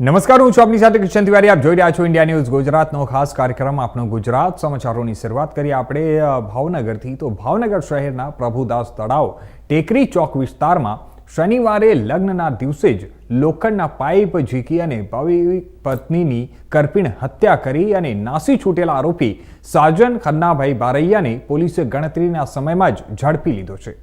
નમસ્કાર, હું છું આપની સાથે કિશન તિવારી. આપ જોઈ રહ્યા છો ઇન્ડિયા ન્યૂઝ ગુજરાતનો ખાસ કાર્યક્રમ આપણો ગુજરાત સમાચારોની શરૂઆત કરીએ આપણે ભાવનગરથી. તો ભાવનગર શહેરના પ્રભુદાસ તળાવ, ટેકરી ચોક વિસ્તારમાં શનિવારે લગ્નના દિવસે જ લોખંડના પાઇપ ઝીકી અને ભાવિક પત્નીની કરપીણ હત્યા કરી અને નાસી છૂટેલા આરોપી સાજન ખન્નાભાઈ બારૈયાને પોલીસે ગણતરીના સમયમાં જ ઝડપી લીધો છે.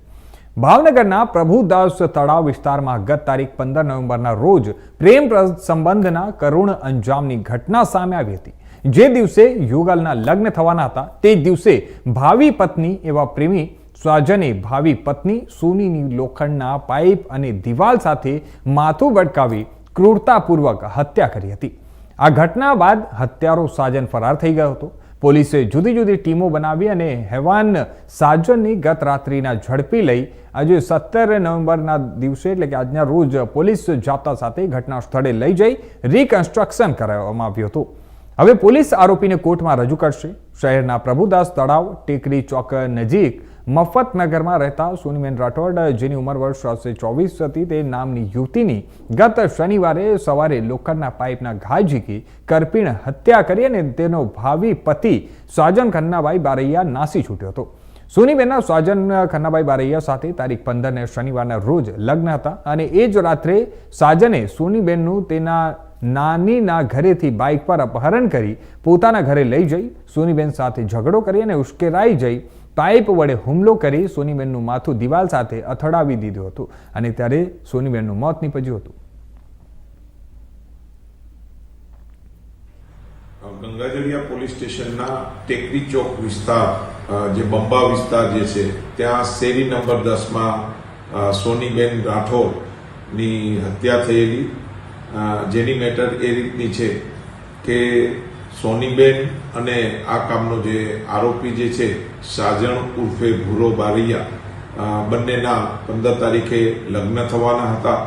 ભાવનગરના પ્રભુદાસ તળાવ વિસ્તારમાં ગત તારીખ પંદર નવેમ્બરના રોજ પ્રેમ પ્ર- સંબંધના કરુણ અંજામની ઘટના સામે આવી હતી. જે દિવસે યુગલના લગ્ન થવાના હતા, તે દિવસે ભાવિ પત્ની એવા પ્રેમી સ્વાજને ભાવિ પત્ની સુનીની લોખંડના પાઇપ અને દિવાલ સાથે માથું ભટકાવી ક્રૂરતાપૂર્વક હત્યા કરી હતી. આ ઘટના બાદ હત્યારો સાજન ફરાર થઈ ગયો હતો. પોલીસે જુદી જુદી ટીમો બનાવી અને હેવાન સાજનની ગત રાત્રિના ઝડપી લઈ આજે સત્તર નવેમ્બરના દિવસે એટલે કે આજના રોજ પોલીસ જાપ્તા સાથે ઘટના સ્થળે લઈ જઈ રિકન્સ્ટ્રક્શન કરાવવામાં આવ્યું હતું. હવે પોલીસ આરોપીને કોર્ટમાં રજૂ કરશે. શહેરના પ્રભુદાસ તળાવ ટેકરી ચોક નજીક મફતનગરમાં રહેતા સોનીબેન રાઠોડ, જેની ઉંમર વર્ષ ત્રણસો ચોવીસ હતી, તે નામની યુવતીની ગત શનિવારે સવારે લોખંડના પાઇપના ઘા ઝીકી, કરપીણ હત્યા કરી અને તેનો ભાવિ પતિ સાજન ખન્નાભાઈ બારૈયા નાસી છૂટ્યો હતો. સોનીબેનના સ્વાજન ખન્નાભાઈ બારૈયા સાથે તારીખ પંદરને શનિવારના રોજ લગ્ન હતા અને એ જ રાત્રે સાજને સોનીબેનનું તેના નાનીના ઘરેથી બાઇક પર અપહરણ કરી પોતાના ઘરે લઈ જઈ સોનીબેન સાથે ઝઘડો કરી અને ઉશ્કેરાઈ જઈ પાઇપ વડે હુમલો કરી સોનીબેનનું માથું દિવાલ સાથે અથડાવી દીધું હતું અને ત્યારે સોનીબેનનું મોત નીપજ્યું હતું. ગંગાજળિયા પોલીસ સ્ટેશનના ટેકરી ચોક વિસ્તાર જે બંબા વિસ્તાર જે છે, ત્યાં શેરી નંબર દસમાં સોનીબેન રાઠોડની હત્યા થયેલી. જેની મેટર એ રીતની છે કે સોનીબેન અને આ કામનો જે આરોપી જે છે, સાજણ ઉર્ફે ભૂરો બારૈયા બંનેના પંદર તારીખે લગ્ન થવાના હતા.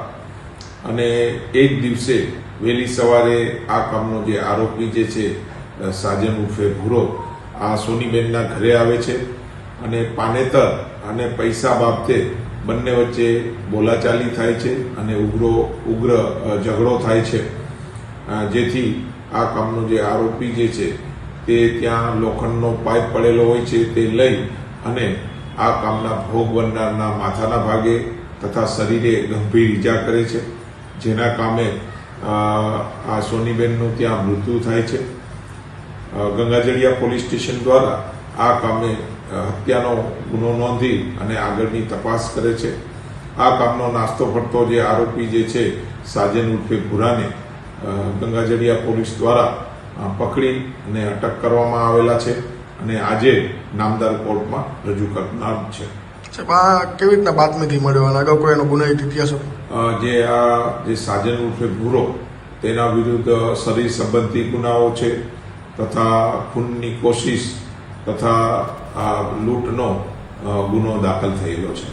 અને એ જ દિવસે વહેલી સવારે આ કામનો જે આરોપી જે છે સાજણ ઉર્ફે ભૂરો, આ સોનીબેનના ઘરે આવે છે અને પાનેતર અને પૈસા બાબતે બંને વચ્ચે બોલાચાલી થાય છે અને ઉગ્રો, ઉગ્ર ઝઘડો થાય છે. જેથી આ કામનો જે આરોપી જે છે, તે ત્યાં લોખંડનો પાઇપ પડેલો હોય છે તે લઈ અને આ કામના ભોગ બનનારના માથાના ભાગે તથા શરીરે ગંભીર ઈજા કરે છે. જેના કામે આ સોનીબેનનું ત્યાં મૃત્યુ થાય છે. ગંગાજળિયા પોલીસ સ્ટેશન દ્વારા આ કામે હત્યાનો ગુનો નોંધી અને આગળની તપાસ કરે છે. આ કામનો નાસ્તો ફરતો જે આરોપી જે છે, સાજન ઉર્ફે ભુરાને ગંગાજળિયા પોલીસ દ્વારા પકડી અને અટક કરવામાં આવેલા છે અને આજે નામદાર કોર્ટમાં રજૂ કરનાર છે. આ કેવી રીતના બાતમીથી મળ્યો? અને અગાઉ કોઈ એનો ગુનાહિત ઇતિહાસ જે આ જે સાજન ઉર્ફે ભૂરો તેના વિરુદ્ધ શરીર સંબંધી ગુનાઓ છે તથા ખૂનની કોશિશ તથા આ લૂંટનો ગુનો દાખલ થયેલો છે.